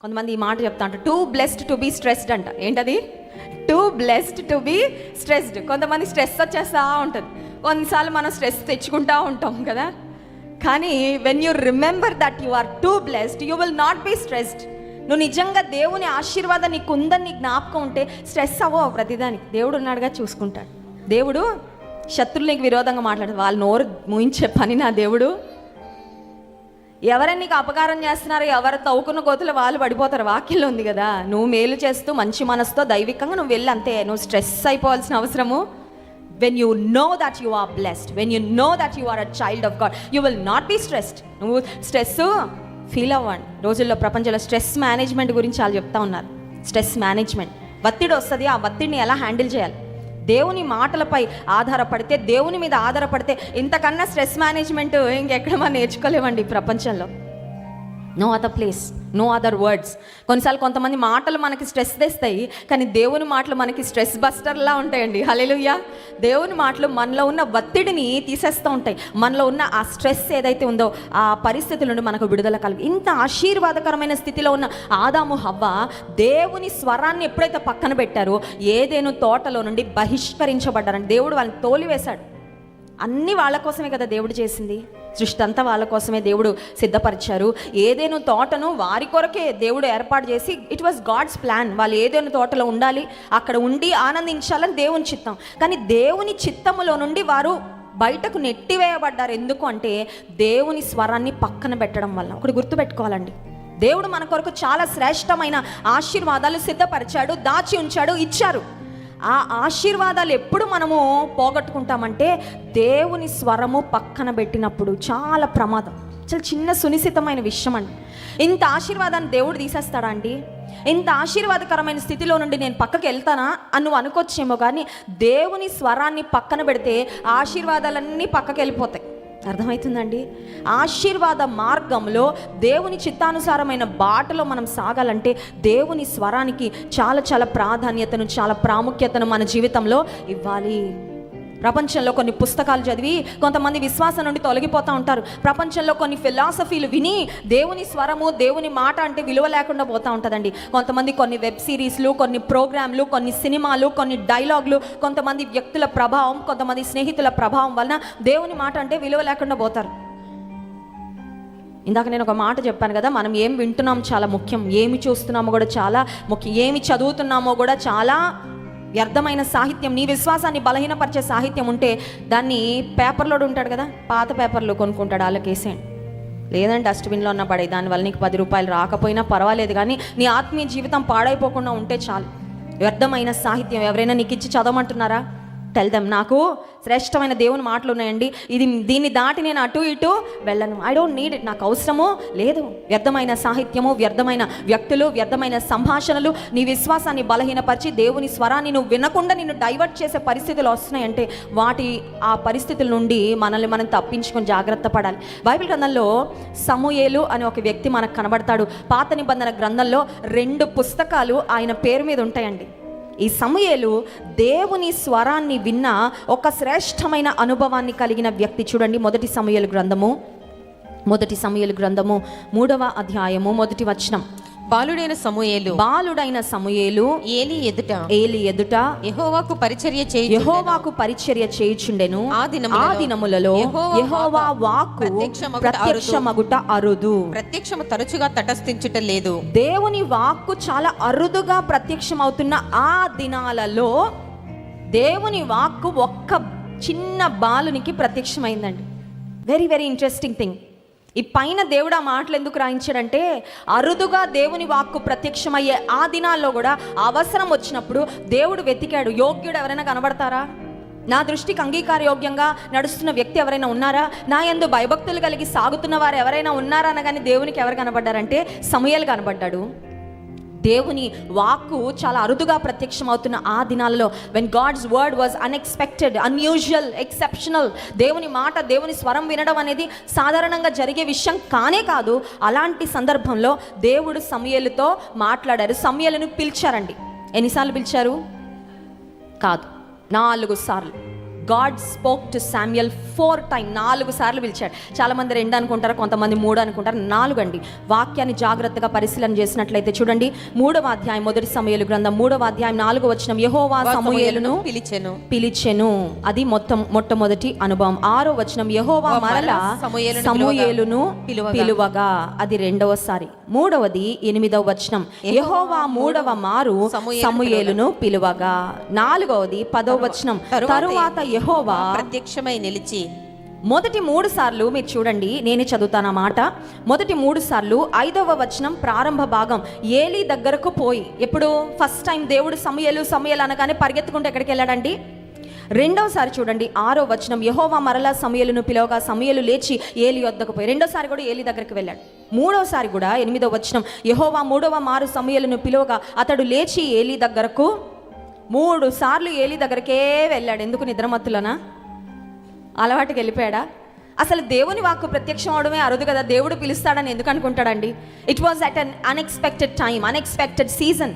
కొంతమంది ఈ మాట చెప్తా అంట too blessed to be stressed అంట. ఏంటది? Too blessed to be stressed కొంతమంది స్ట్రెస్ వచ్చేస్తా ఉంటుంది. కొన్నిసార్లు మనం స్ట్రెస్ తెచ్చుకుంటా ఉంటాం కదా. కానీ when you remember that you are too blessed you will not be stressed నువ్వు నిజంగా దేవుని ఆశీర్వాదం నీకు ఉందని నీ జ్ఞాపకం ఉంటే స్ట్రెస్ అవ్వవు ప్రతిదానికి. దేవుడు ఉన్నాడుగా చూసుకుంటాడు. దేవుడు శత్రువులు నీకు విరోధంగా మాట్లాడు వాళ్ళు నోరు మూయించే పని నా దేవుడు. ఎవరైనా నీకు అపకారం చేస్తున్నారో ఎవరు తవ్వుకున్న కోతులు వాళ్ళు పడిపోతారు. వాక్యంలో ఉంది కదా నువ్వు మేలు చేస్తూ మంచి మనసుతో దైవికంగా నువ్వు వెళ్ళి అంతే. నువ్వు స్ట్రెస్ అయిపోవాల్సిన అవసరము. When you know that you are blessed when you know that you are a child of God you will not be stressed నువ్వు స్ట్రెస్ ఫీల్ అవ్వండి. రోజుల్లో ప్రపంచంలో స్ట్రెస్ మేనేజ్మెంట్ గురించి వాళ్ళు చెప్తా ఉన్నారు. స్ట్రెస్ మేనేజ్మెంట్ ఒత్తిడి వస్తుంది ఆ ఒత్తిడిని ఎలా హ్యాండిల్ చేయాలి? దేవుని మాటలపై ఆధారపడితే దేవుని మీద ఆధారపడితే ఇంతకన్నా స్ట్రెస్ మేనేజ్మెంట్ ఇంకెక్కడ మనం నేర్చుకోలేమండి ప్రపంచంలో. No other place. No other words కొన్నిసార్లు కొంతమంది మాటలు మనకి స్ట్రెస్ తెస్తాయి కానీ దేవుని మాటలు మనకి స్ట్రెస్ బస్టర్లా ఉంటాయండి. హలేలుయ్యా దేవుని మాటలు మనలో ఉన్న ఒత్తిడిని తీసేస్తూ ఉంటాయి. మనలో ఉన్న ఆ స్ట్రెస్ ఏదైతే ఉందో ఆ పరిస్థితుల నుండి మనకు విడుదల కలిగి ఇంత ఆశీర్వాదకరమైన స్థితిలో ఉన్న ఆదాము హవ్వ దేవుని స్వరాన్ని ఎప్పుడైతే పక్కన పెట్టారో ఏదేను తోటలో నుండి బహిష్కరించబడ్డారని దేవుడు వాళ్ళని తోలివేశాడు. అన్ని వాళ్ళ కోసమే కదా దేవుడు చేసింది. సృష్టి అంతా వాళ్ళ కోసమే దేవుడు సిద్ధపరిచారు. ఏదేను తోటను వారి కొరకే దేవుడు ఏర్పాటు చేసి ఇట్ వాస్ గాడ్స్ ప్లాన్ వాళ్ళు ఏదేను తోటలో ఉండాలి అక్కడ ఉండి ఆనందించాలని దేవుని చిత్తం. కానీ దేవుని చిత్తములో నుండి వారు బయటకు నెట్టివేయబడ్డారు. ఎందుకు అంటే దేవుని స్వరాన్ని పక్కన పెట్టడం వల్ల. ఒకటి గుర్తుపెట్టుకోవాలండి. దేవుడు మన కొరకు చాలా శ్రేష్టమైన ఆశీర్వాదాలు సిద్ధపరిచాడు దాచి ఉంచాడు ఇచ్చారు. ఆ ఆశీర్వాదాలు ఎప్పుడు మనము పోగొట్టుకుంటామంటే దేవుని స్వరము పక్కన పెట్టినప్పుడు చాలా ప్రమాదం. చాలా చిన్న సునిశ్చితమైన విషయం అండి. ఇంత ఆశీర్వాదాన్ని దేవుడు తీసేస్తాడా అండి? ఇంత ఆశీర్వాదకరమైన స్థితిలో నుండి నేను పక్కకి వెళ్తానా అని నువ్వు అనుకోవచ్చేమో కానీ దేవుని స్వరాన్ని పక్కన పెడితే ఆశీర్వాదాలన్నీ పక్కకి వెళ్ళిపోతాయి. అర్థమవుతుందండి? ఆశీర్వాద మార్గంలో దేవుని చిత్తానుసారమైన బాటలో మనం సాగాలంటే దేవుని స్వరానికి చాలా చాలా ప్రాధాన్యతను చాలా ప్రాముఖ్యతను మన జీవితంలో ఇవ్వాలి. ప్రపంచంలో కొన్ని పుస్తకాలు చదివి కొంతమంది విశ్వాసం నుండి తొలగిపోతూ ఉంటారు. ప్రపంచంలో కొన్ని ఫిలాసఫీలు విని దేవుని స్వరము దేవుని మాట అంటే విలువ లేకుండా పోతూ ఉంటుందండి. కొంతమంది కొన్ని వెబ్ సిరీస్లు కొన్ని ప్రోగ్రాంలు కొన్ని సినిమాలు కొన్ని డైలాగులు కొంతమంది వ్యక్తుల ప్రభావం కొంతమంది స్నేహితుల ప్రభావం వలన దేవుని మాట అంటే విలువ లేకుండా పోతారు. ఇందాక నేను ఒక మాట చెప్పాను కదా మనం ఏం వింటున్నాం చాలా ముఖ్యం ఏమి చూస్తున్నామో కూడా చాలా ముఖ్యం ఏమి చదువుతున్నామో కూడా చాలా వ్యర్థమైన సాహిత్యం నీ విశ్వాసాన్ని బలహీనపరిచే సాహిత్యం ఉంటే దాన్ని పేపర్లోడు ఉంటాడు కదా పాత పేపర్లు కొనుక్కుంటాడు వాళ్ళకేసేయండి లేదంటే డస్ట్బిన్లో ఉన్న పడే దానివల్ల నీకు పది రూపాయలు రాకపోయినా పర్వాలేదు కానీ నీ ఆత్మీయ జీవితం పాడైపోకుండా ఉంటే చాలు. వ్యర్థమైన సాహిత్యం ఎవరైనా నీకు ఇచ్చి చదవమంటున్నారా? టెల్ నాకు శ్రేష్టమైన దేవుని మాటలు ఉన్నాయండి. ఇది దీన్ని దాటి నేను అటు ఇటు వెళ్ళను. ఐ డోంట్ నీడ్ ఇట్ నాకు అవసరము లేదు. వ్యర్థమైన సాహిత్యము వ్యర్థమైన వ్యక్తులు వ్యర్థమైన సంభాషణలు నీ విశ్వాసాన్ని బలహీనపరిచి దేవుని స్వరాన్ని నువ్వు వినకుండా నిన్ను డైవర్ట్ చేసే పరిస్థితులు వస్తున్నాయంటే వాటి ఆ పరిస్థితుల నుండి మనల్ని మనం తప్పించుకొని జాగ్రత్త పడాలి. బైబిల్ గ్రంథంలో సమూయేలు అనే ఒక వ్యక్తి మనకు కనబడతాడు. పాత నిబంధన గ్రంథంలో రెండు పుస్తకాలు ఆయన పేరు మీద ఉంటాయండి. ఈ సమయలు దేవుని స్వరాన్ని విన్న ఒక శ్రేష్టమైన అనుభవాన్ని కలిగిన వ్యక్తి చూడండి మొదటి సమయలు గ్రంథము. మొదటి సమయలు గ్రంథము మూడవ అధ్యాయము మొదటి వచనం. బాలుడైన సమూయేలు. బాలుడైన సమయలు ఏలి ఎదుట. ఏలి ఎదుట యెహోవాకు పరిచర్య చేయి యెహోవాకు పరిచర్య చేయుచుండెను. ఆ దినములలో ఆ దినములలో యెహోవా వాక్కు ప్రత్యక్షమగుట అరుదు. ప్రత్యక్షము తరచుగా తటస్థించుట లేదు. దేవుని వాక్కు చాలా అరుదుగా ప్రత్యక్షమవుతున్న ఆ దినాలలో దేవుని వాక్కు ఒక్క చిన్న బాలునికి ప్రత్యక్షమైందండి. వెరీ వెరీ ఇంట్రెస్టింగ్ థింగ్ ఈ పైన దేవుడు ఆ మాటలు ఎందుకు రాయించాడంటే అరుదుగా దేవుని వాక్కు ప్రత్యక్షమయ్యే ఆ దినాల్లో కూడా అవసరం వచ్చినప్పుడు దేవుడు వెతికాడు. యోగ్యుడు ఎవరైనా కనబడతారా? నా దృష్టికి అంగీకార యోగ్యంగా నడుస్తున్న వ్యక్తి ఎవరైనా ఉన్నారా? నా యందు భయభక్తులు కలిగి సాగుతున్న వారు ఎవరైనా ఉన్నారా? అనగానే దేవునికి ఎవరు కనబడ్డారంటే సమయాలు కనబడ్డాడు. దేవుని వాక్కు చాలా అరుదుగా ప్రత్యక్షమవుతున్న ఆ దినాలలో when God's word was unexpected unusual exceptional దేవుని మాట దేవుని స్వరం వినడం అనేది సాధారణంగా జరిగే విషయం కానే కాదు. అలాంటి సందర్భంలో దేవుడు సమయలతో మాట్లాడారు. సమయలను పిలిచారండి. ఎన్నిసార్లు పిలిచారు? కాదు. నాలుగు సార్లు. God spoke to Samuel four time నాలుగు సార్లు పిలిచాడు. చాలా మంది రెండు అనుకుంటారు కొంతమంది మూడు అనుకుంటారు నాలుగు అండి వాక్యాన్ని జాగ్రత్తగా పరిశీలన చేసినట్లయితే చూడండి మూడవ అధ్యాయం మొదటి సమయలు గ్రంథం మూడవ అధ్యాయం నాలుగు వచ్చిన యహోవా సమూయేలును పిలిచెను? పిలిచెను. అది మొత్తం మొట్టమొదటి అనుభవం. ఆరో వచనం యహోవా మరల పిలువగా. పిలువగా. అది రెండవసారి. మూడవది ఎనిమిదవ వచనం. యహోవా మూడవ మారు సమూయేలును పిలువగా. నాలుగవది పదవ వచనం. తరువాత యహోవా ప్రత్యక్షమై నిలిచి. మొదటి మూడు సార్లు మీరు చూడండి నేనే చదువుతాను మాట. మొదటి మూడు సార్లు ఐదవ వచనం ప్రారంభ భాగం. ఏలి దగ్గరకు పోయి ఎప్పుడు? ఫస్ట్ టైం దేవుడు సమయలు సమయలు అనగానే పరిగెత్తుకుంటూ ఎక్కడికి వెళ్ళాడండి? రెండవసారి చూడండి ఆరో వచనం. యహోవా మరలా సమయలను పిలవగా సమయలు లేచి ఏలి వద్దకు పోయి రెండోసారి కూడా ఏలి దగ్గరికి వెళ్ళాడు. మూడోసారి కూడా ఎనిమిదో వచనం. యహోవా మూడవ మారు సమయలను పిలవగా అతడు లేచి ఏలి దగ్గరకు మూడు సార్లు ఏలి దగ్గరకే వెళ్ళాడు. ఎందుకు నిద్రమత్తులనా? అలవాటుకి వెళ్ళిపోయాడా? అసలు దేవుని వాక్కు ప్రత్యక్షం అవడమే అరుదు కదా దేవుడు పిలుస్తాడని ఎందుకు అనుకుంటాడండి? It was at an unexpected time unexpected season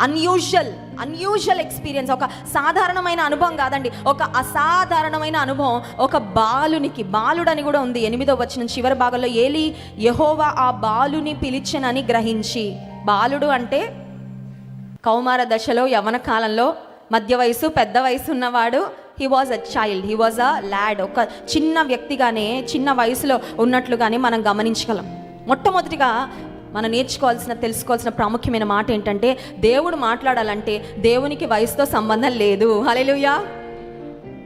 unusual unusual experience ఒక సాధారణమైన అనుభవం కాదండి. ఒక అసాధారణమైన అనుభవం ఒక బాలునికి బాలుడని కూడా ఉంది ఎనిమిదో వచ్చిన చివరి భాగంలో. ఏలి యహోవా ఆ బాలుని పిలిచెనని గ్రహించి. బాలుడు అంటే కౌమార దశలో యవన కాలంలో మధ్య వయసు పెద్ద వయసు ఉన్నవాడు. He was a child he was a lad ఒక చిన్న వ్యక్తిగానే చిన్న వయసులో ఉన్నట్లుగానే మనం గమనించగలం. మొట్టమొదటిగా మనం నేర్చుకోవాల్సిన తెలుసుకోవాల్సిన ప్రాముఖ్యమైన మాట ఏంటంటే దేవుడు మాట్లాడాలంటే దేవునికి వయసుతో సంబంధం లేదు. హల్లెలూయా.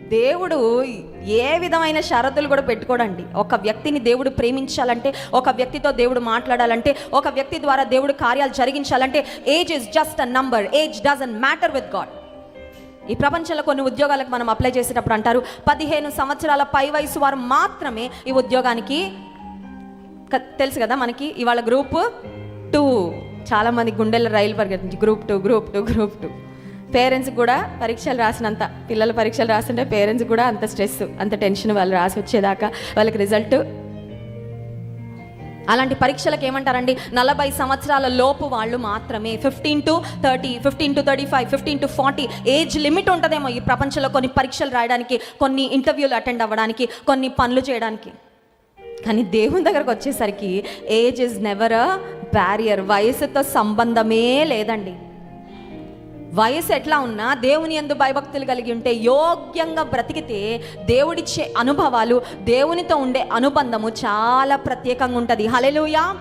దేవుడు ఏ విధమైన షరతులు కూడా పెట్టుకోడండి. ఒక వ్యక్తిని దేవుడు ప్రేమించాలంటే ఒక వ్యక్తితో దేవుడు మాట్లాడాలంటే ఒక వ్యక్తి ద్వారా దేవుడు కార్యాలు జరిగించాలంటే age is just a number age doesn't matter with God ఈ ప్రపంచంలో కొన్ని ఉద్యోగాలకు మనం అప్లై చేసేటప్పుడు అంటారు పదిహేను సంవత్సరాల పై వయసు వారు మాత్రమే ఈ ఉద్యోగానికి తెలుసు కదా మనకి ఇవాళ గ్రూప్ టూ చాలామంది గుండెల రైలు పరిగెత్తించి group two group two group two parents కూడా పరీక్షలు రాసినంత పిల్లల పరీక్షలు రాస్తుంటే పేరెంట్స్ కూడా అంత స్ట్రెస్ అంత టెన్షన్ వాళ్ళు రాసి వచ్చేదాకా వాళ్ళకి రిజల్ట్ అలాంటి పరీక్షలకు ఏమంటారండి? నలభై సంవత్సరాల లోపు వాళ్ళు మాత్రమే. Fifteen to thirty fifteen to thirty five fifteen to forty age limit ఉంటుందేమో ఈ ప్రపంచంలో కొన్ని పరీక్షలు రాయడానికి కొన్ని ఇంటర్వ్యూలు అటెండ్ అవ్వడానికి కొన్ని పనులు చేయడానికి. కానీ దేవుని దగ్గరకు వచ్చేసరికి age is never a barrier వయసుతో సంబంధమే లేదండి. వయసు ఎట్లా ఉన్నా దేవుని ఎందు భయభక్తులు కలిగి ఉంటే యోగ్యంగా బ్రతికితే దేవుడిచ్చే అనుభవాలు దేవునితో ఉండే అనుబంధము చాలా ప్రత్యేకంగా ఉంటుంది. హలెలుయా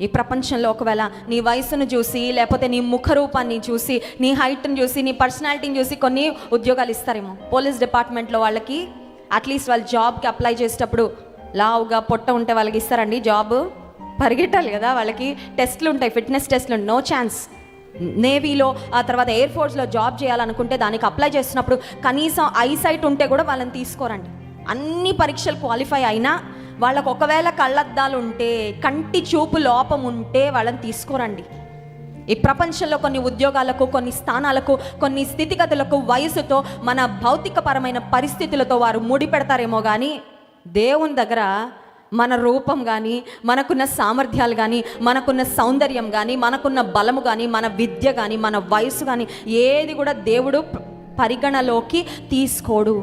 ఈ ప్రపంచంలో ఒకవేళ నీ వయసును చూసి లేకపోతే నీ ముఖ రూపాన్ని చూసి నీ హైట్ని చూసి నీ పర్సనాలిటీని చూసి కొన్ని ఉద్యోగాలు ఇస్తారేమో. పోలీస్ డిపార్ట్మెంట్లో వాళ్ళకి అట్లీస్ట్ వాళ్ళు జాబ్కి అప్లై చేసేటప్పుడు లావుగా పొట్ట ఉంటే వాళ్ళకి ఇస్తారండి. జాబ్ పరిగెట్టాలి కదా వాళ్ళకి టెస్ట్లు ఉంటాయి ఫిట్నెస్ టెస్ట్లు నో ఛాన్స్ నేవీలో ఆ తర్వాత ఎయిర్ ఫోర్స్లో జాబ్ చేయాలనుకుంటే దానికి అప్లై చేస్తున్నప్పుడు కనీసం ఐసైట్ ఉంటే కూడా వాళ్ళని తీసుకోరండి. అన్ని పరీక్షలు క్వాలిఫై అయినా వాళ్ళకు ఒకవేళ కళ్ళద్దాలు ఉంటే కంటి చూపు లోపం ఉంటే వాళ్ళని తీసుకోరండి. ఈ ప్రపంచంలో కొన్ని ఉద్యోగాలకు కొన్ని స్థానాలకు కొన్ని స్థితిగతులకు వయసుతో మన భౌతికపరమైన పరిస్థితులతో వారు ముడిపెడతారేమో కానీ దేవుని దగ్గర మన రూపం కానీ మనకున్న సామర్థ్యాలు కానీ మనకున్న సౌందర్యం కానీ మనకున్న బలము కానీ మన విద్య కానీ మన వయసు కానీ ఏది కూడా దేవుడు పరిగణలోకి తీసుకోడు.